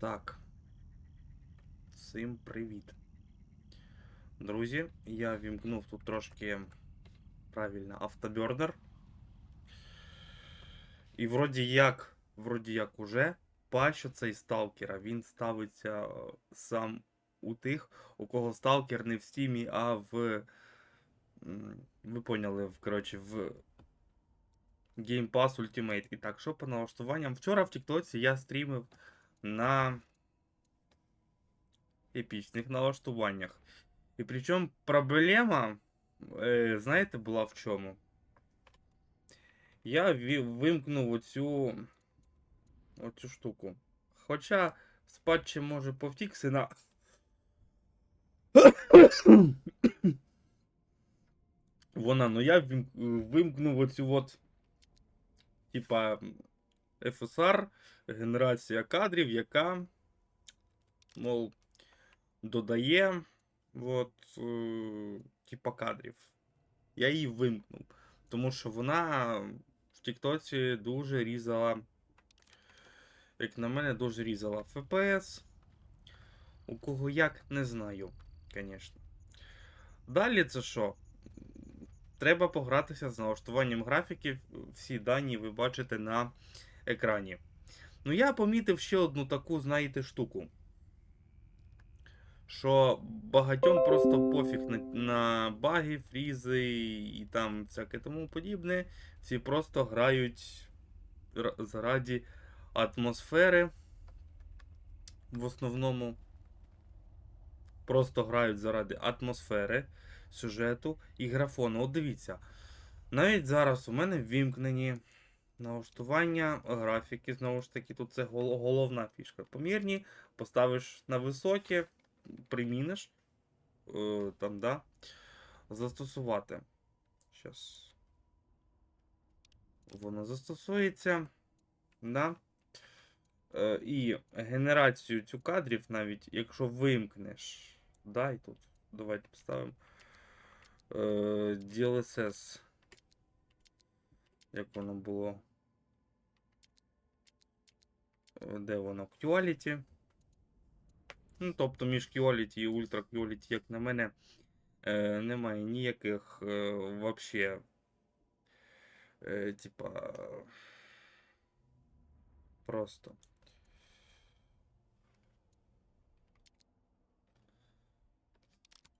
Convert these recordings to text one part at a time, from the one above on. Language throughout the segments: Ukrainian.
Так. Всім привіт. Друзі, я вімкнув тут трошки правильно автобернер. І вроді як, вроді як уже бачу цей сталкера. Він ставиться е, сам у тих, у кого сталкер не в стімі, а в. Ви поняли, в, коротше, в Game Pass Ultimate. І так, що по налаштуванням? Вчора в Тіктоці я стрімив на епічних налаштуваннях. І причому проблема, е, знаєте, була в чому? Я ві- вимкнув оцю, оцю штуку. Хоча спадче може повтікси на. Вона, ну я вім- вимкнув оцю от, типа, FSR, генерація кадрів, яка, мов, додає, от, е, типа кадрів. Я її вимкнув. Тому що вона в Тіктоці дуже різала. Як на мене, дуже різала FPS. У кого як, не знаю, звісно. Далі це що? Треба погратися з налаштуванням графіків. Всі дані ви бачите на екрані. Ну, я помітив ще одну таку, знаєте, штуку. Що багатьом просто пофіг на, на баги, фрізи і там всяке тому подібне. Всі просто грають заради атмосфери. В основному. Просто грають заради атмосфери, сюжету і графону. От дивіться. Навіть зараз у мене ввімкнені налаштування графіки. Знову ж таки, тут це головна фішка. Помірні, поставиш на високі, приміниш. Е, там, да. Застосувати. Щас. Воно застосується. Да. Е, і генерацію цю кадрів, навіть якщо вимкнеш. Да, і тут. Давайте поставимо. Е, DLSS. Як воно було? Де воно? Quality. Ну, тобто між Quality і Ultra Quality, як на мене, е, немає ніяких е, вообще. Е, типа. Просто.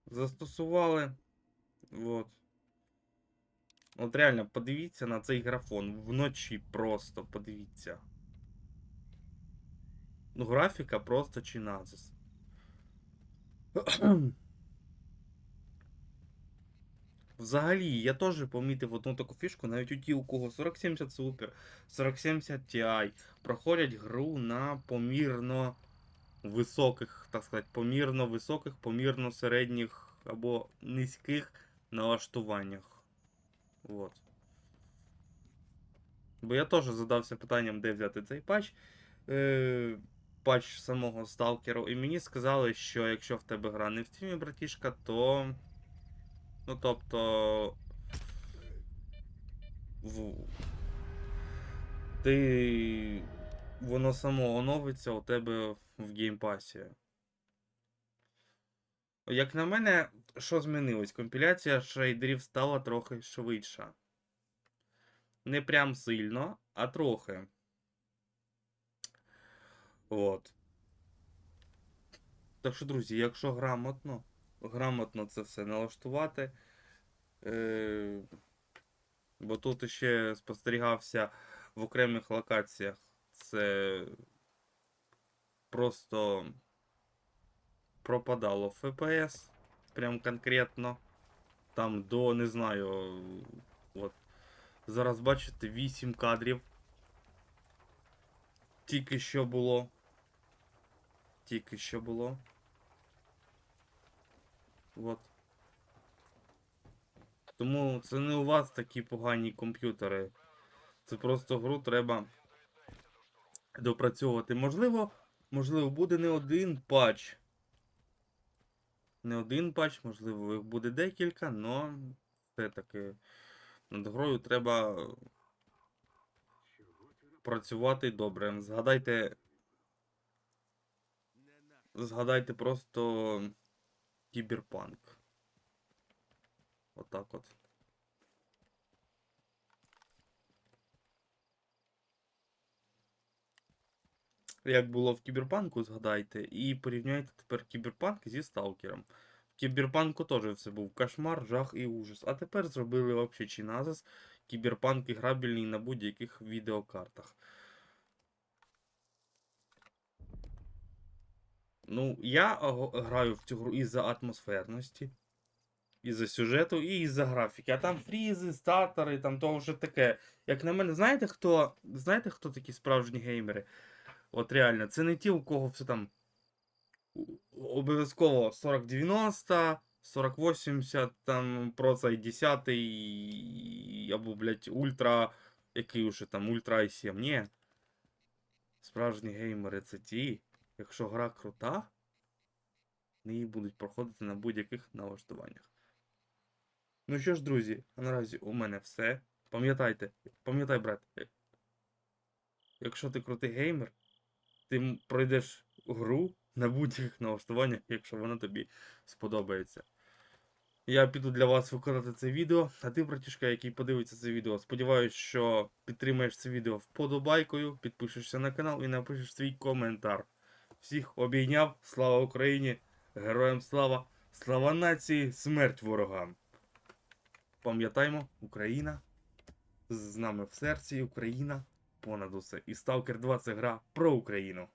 Застосували. Вот. От реально, подивіться на цей графон. Вночі просто подивіться. Ну, графіка просто чиназис. Взагалі, я теж помітив одну таку фішку, навіть у ті, у кого 4070 Super, 4070 Ti проходять гру на помірно високих, так сказати, помірно високих, помірно середніх або низьких налаштуваннях. Вот. Бо я теж задався питанням, де взяти цей патч. Е, патч самого сталкеру. І мені сказали, що якщо в тебе гра не в стімі, братішка, то. Ну, тобто. В... Ти. Воно само оновиться у тебе в геймпасі. Як на мене, що змінилось? Компіляція шейдерів стала трохи швидша. Не прям сильно, а трохи. От. Так що, друзі, якщо грамотно, грамотно це все налаштувати. Е, бо тут ще спостерігався в окремих локаціях. Це просто пропадало FPS. Прям конкретно. Там до, не знаю. От. Зараз бачите 8 кадрів. Тільки що було. Тільки що було. От. Тому це не у вас такі погані комп'ютери. Це просто гру треба допрацьовувати. Можливо, можливо, буде не один патч. Не один патч, можливо, їх буде декілька, але все-таки над грою треба працювати добре. Згадайте згадайте просто кіберпанк. Отак от. Як було в кіберпанку, згадайте, і порівняйте тепер кіберпанк зі сталкером. В кіберпанку теж все був кошмар, жах і ужас. А тепер зробили вообще чи назис кіберпанк іграбельний на будь-яких відеокартах. Ну, я граю в цю гру із-за атмосферності, із-за сюжету і із-за графіки. А там фрізи, статори, там то вже таке. Як на мене, знаєте, хто, знаєте, хто такі справжні геймери? От реально, це не ті, у кого все там обов'язково 4090, 4080, там проца і 10 і- або, блядь, ультра, який уже там, ультра i7. Ні. Справжні геймери це ті, якщо гра крута, її будуть проходити на будь-яких налаштуваннях. Ну що ж, друзі, наразі у мене все. Пам'ятайте, пам'ятай, брат, е, якщо ти крутий геймер, ти пройдеш гру на будь-яких налаштуваннях, якщо вона тобі сподобається. Я піду для вас виконати це відео, а ти, братішка, який подивиться це відео, сподіваюсь, що підтримаєш це відео вподобайкою, підпишешся на канал і напишеш свій коментар. Всіх обійняв, слава Україні, героям слава, слава нації, смерть ворогам. Пам'ятаймо, Україна з нами в серці, Україна понад усе. І Сталкер 2 це гра про Україну.